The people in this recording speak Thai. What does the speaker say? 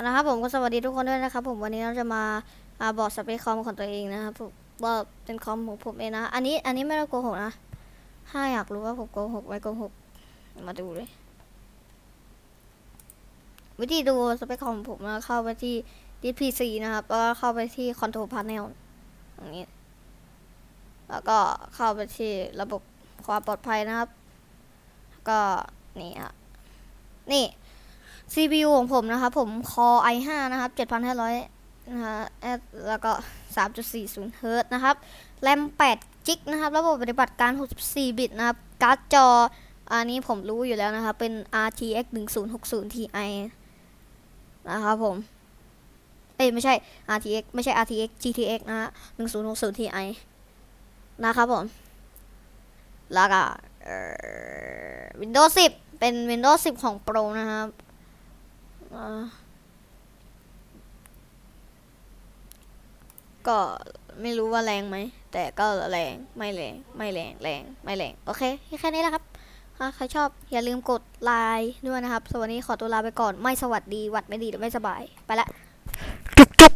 นะครับผมก็สวัสดีทุกคนด้วยนะครับผมวันนี้เราจะมาอาบอกสเปคคอมของตัวเองนะครับผมว่าเป็นคอมของผมเองนะอันนี้อันนี้ไม่ได้โกหกนะถ้าอยากรู้ว่าผมโกหกไม่โกหกมาดูเลย วิธีดูสเปคคอมผมนะเข้าไปที่ดิสพีซีนะครับแล้วก็เข้าไปที่คอนโทรลพา n e l อย่างนี้ แล้วก็เข้าไปที่ระบบความปลอดภัยนะครับ ก็นี่ฮะนี่ CPU ของผมนะครับผม Core i5 นะครับ 7,500 นะฮะแล้วก็ 3.40เฮิรต์นะครับแรม8จิกนะครับ ระบบปฏิบัติการ 64 บิตนะครับ การ์ดจอ อันนี้ผมรู้อยู่แล้วนะครับ เป็น RTX 1060 Ti นะครับผม เอ้ย ไม่ใช่ RTX ไม่ใช่ RTX GTX นะฮะ1060 Ti นะครับผม แล้วก็ Windows 10 เป็น Windows 10 ของ Pro นะครับ ก็ไม่รู้ว่าแรงไหม แต่ก็แรงไม่แรงไม่แรงแรงไม่แรง โอเคแค่นี้แหละครับถ้าใครชอบอย่าลืมกดไลค์ด้วยนะครับสวัสดีขอตัวลาไปก่อนไม่สวัสดีหวัดไม่ดีไม่สบาย ไปละจุ๊บ